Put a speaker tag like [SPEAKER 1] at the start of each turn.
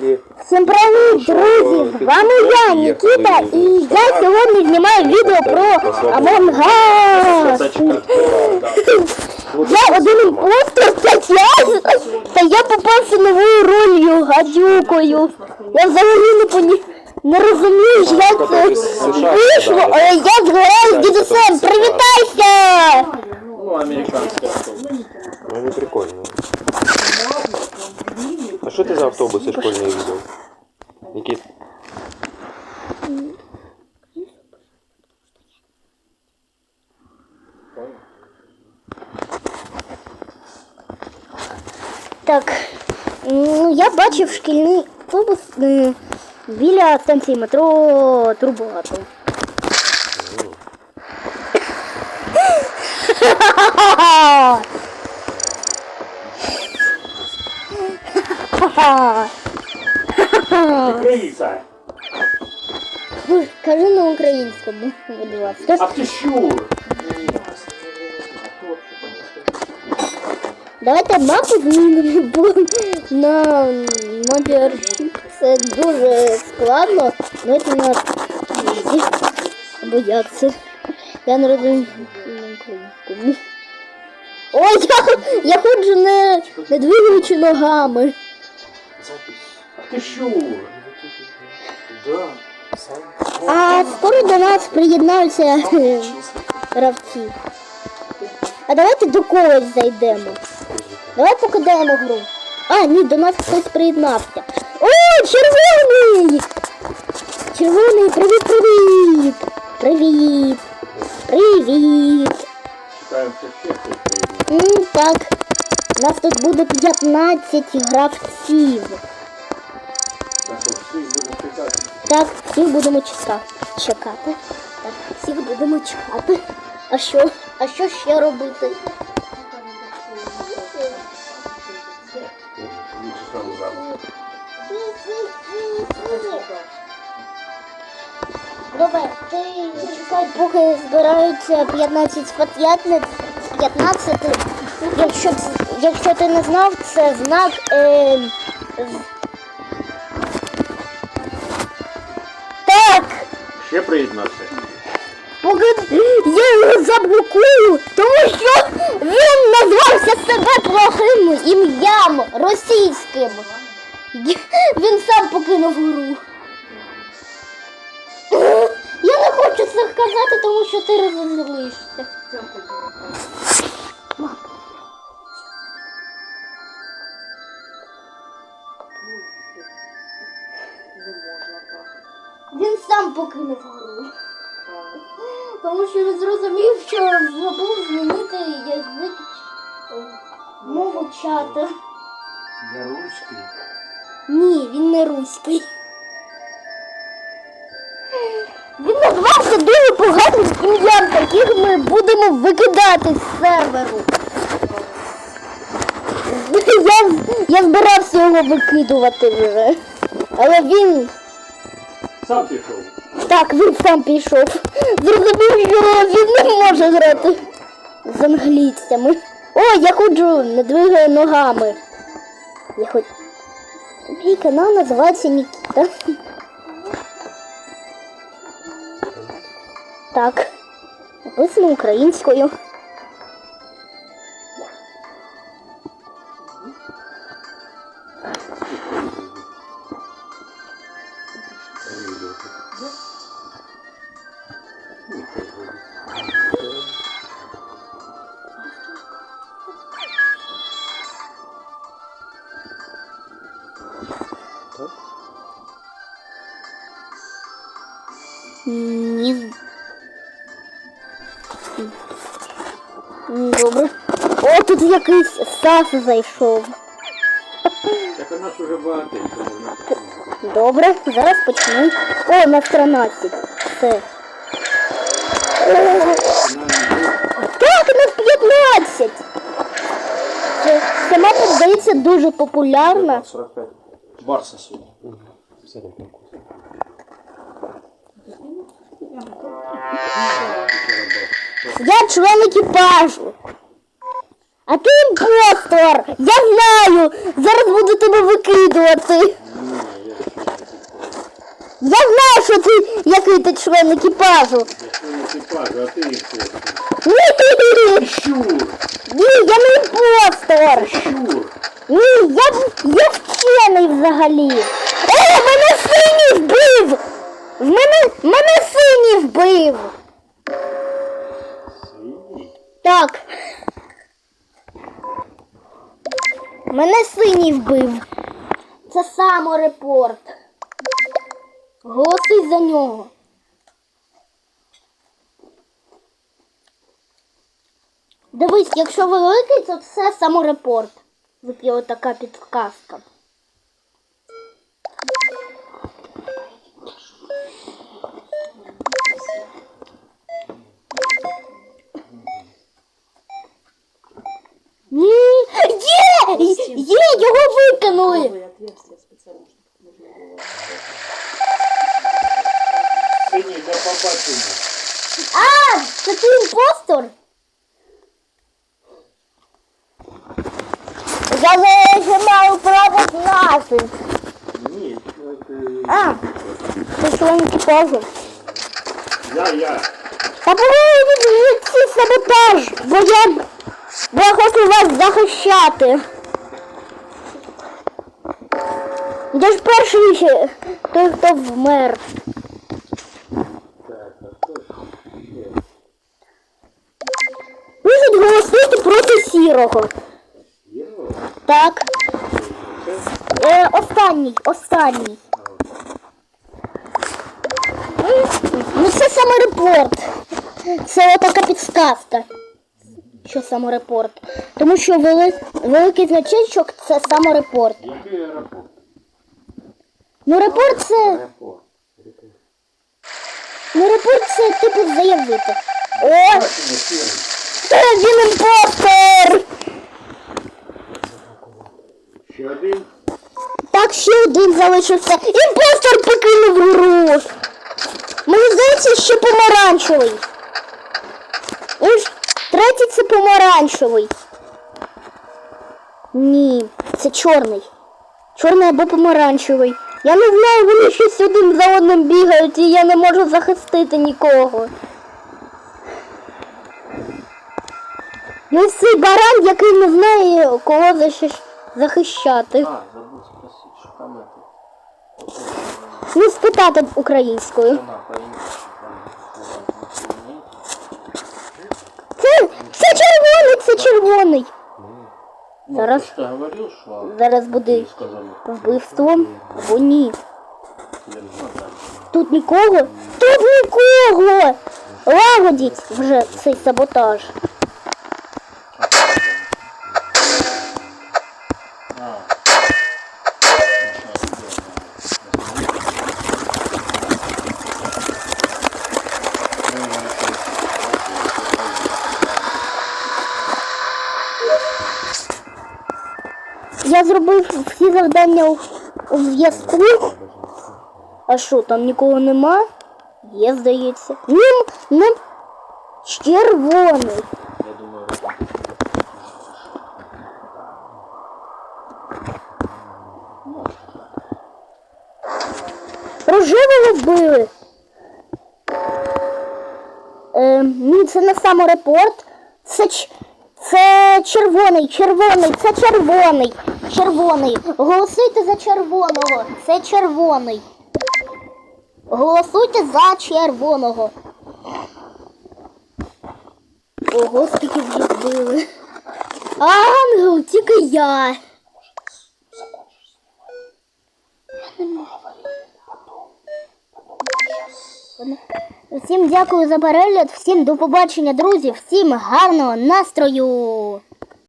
[SPEAKER 1] числі.
[SPEAKER 2] Всім привіт, друзі! З вами я, Нікіта, і я сьогодні знімаю відео про Among Us. Я один імпостер, та я, та я попався новою ролью гадюкою. Я взагалі не поні... не розумію, як це вийшло, але я згораю з дідусем. Привітайся!
[SPEAKER 3] Ну, американський автобус.
[SPEAKER 1] Ну не прикольно. Що ти за автобуси школьні видів? Нікіт?
[SPEAKER 2] Так, ну я бачив шкільний автобус біля станції метро Турбогато. Будь ласка.
[SPEAKER 3] А ти що?
[SPEAKER 2] Давайте мапу змінимо, на номер це дуже складно. Давайте на Easy. Або як це? Я не розумію на українському. Ой, я, я ходжу не, не двигаючи ногами.
[SPEAKER 3] А ти що? Да.
[SPEAKER 2] А скоро до нас приєднаються гравці. А давайте до когось зайдемо. Давай покидаємо гру. А, ні, до нас хтось приєднався. О, червоний! Червоний, привіт, привіт! Привіт!
[SPEAKER 3] Приїде.
[SPEAKER 2] Так, нас тут буде 15 гравців.
[SPEAKER 3] Так,
[SPEAKER 2] всіх будемо чекати. Чекати. Так, всіх будемо чекати. А що? А що ще робити? Добре, ти чекай, поки збираються 15 по 15, 15. Якщо, якщо ти не знав, це знак. Е,
[SPEAKER 3] Ще приєднався.
[SPEAKER 2] Поки я його заблокую, тому що він назвався себе плохим ім'ям російським. Він сам покинув гру. Я не хочу це казати, тому що ти розозлишся. Сам покинув гру. Тому що він зрозумів, що забув змінити язик мову чата.
[SPEAKER 3] Я русський.
[SPEAKER 2] Ні, він не руський. Він назвався дуже поганим ім'ям, таких ми будемо викидати з серверу. Я, я збирався його викидувати вже. Але він
[SPEAKER 3] Сам пішов.
[SPEAKER 2] Так, він сам пішов. Зрозумів, що він не може грати з англійцями. О, я ходжу, не двигаю ногами. Я хоч... Мій канал називається Нікіта. Так. Написано українською. Тут якийсь Сас зайшов.
[SPEAKER 3] Так у нас уже багатенько.
[SPEAKER 2] Добре, зараз почну. О, на 13. Все. Так, на 15. Це, ця мапа, здається, дуже популярна.
[SPEAKER 3] 45. Барса сьогодні.
[SPEAKER 2] Я член екіпажу. А ти імпостер! Я знаю! Зараз буду тебе викидувати.
[SPEAKER 3] Я знаю, що ти
[SPEAKER 2] який ти член екіпажу.
[SPEAKER 3] Член екіпажу, а ти імпостер.
[SPEAKER 2] Ні,
[SPEAKER 3] Щур.
[SPEAKER 2] Ні, я не імпостер. Ні, я, я вчений взагалі. О, мене синій вбив! В мене, мене синій вбив.
[SPEAKER 3] Синій?
[SPEAKER 2] Так. Мене синій вбив. Це саморепорт. Голосуй за нього. Дивись, якщо великий, то це саморепорт. От є така підказка. Ні, є! Його викинули!
[SPEAKER 3] Синій до побачення.
[SPEAKER 2] А, це ти імпостор? Я вже маю право знати.
[SPEAKER 3] Ні, це...
[SPEAKER 2] А, це член екіпажу.
[SPEAKER 3] Я, я.
[SPEAKER 2] Та повинен це саботаж, бо я, бо я хочу вас захищати. Я ж перший ще той, хто вмер.
[SPEAKER 3] Ж? Є.
[SPEAKER 2] Проти сірого. Так. Е, останній, останній. Ну це саморепорт. Це така підсказка. Що саморепорт. Тому що вели... великий значечок це саморепорт.
[SPEAKER 3] Який аеропорт?
[SPEAKER 2] Ну репорт це.
[SPEAKER 3] Аеропорт.
[SPEAKER 2] Ну репорт це типу заявити. О! Це він імпостер!
[SPEAKER 3] Ще один.
[SPEAKER 2] Так, ще один залишився. Імпостер покинув гру. Мені здається, ще помаранчевий. Ж третій це помаранчевий. Ні, це чорний. Чорний або помаранчевий. Я не знаю, вони щось один за одним бігають і я не можу захистити нікого. Ну цей баран, який не знає, кого захищати.
[SPEAKER 4] А, что там это?
[SPEAKER 2] Ну, спитати українською. Це, це червоний, це червоний.
[SPEAKER 4] Ну,
[SPEAKER 2] Зараз.
[SPEAKER 4] ну, что говорил, что
[SPEAKER 2] Зараз буде вбивство або ні. Тут нікого? Тут нікого! Лагодіть вже цей саботаж. Зробив всі завдання у, у зв'язку. А що, там нікого нема? Є, здається. Нім, ним червоний.
[SPEAKER 4] Я думаю,
[SPEAKER 2] Рожевого вбили. Е, це не саморепорт. Це, це червоний, червоний, це червоний. Червоний. Голосуйте за червоного. Це червоний. Голосуйте за червоного. Ого, скільки вже вбили. Ангел, тільки я. Всім дякую за перегляд, всім до побачення, друзі, всім гарного настрою!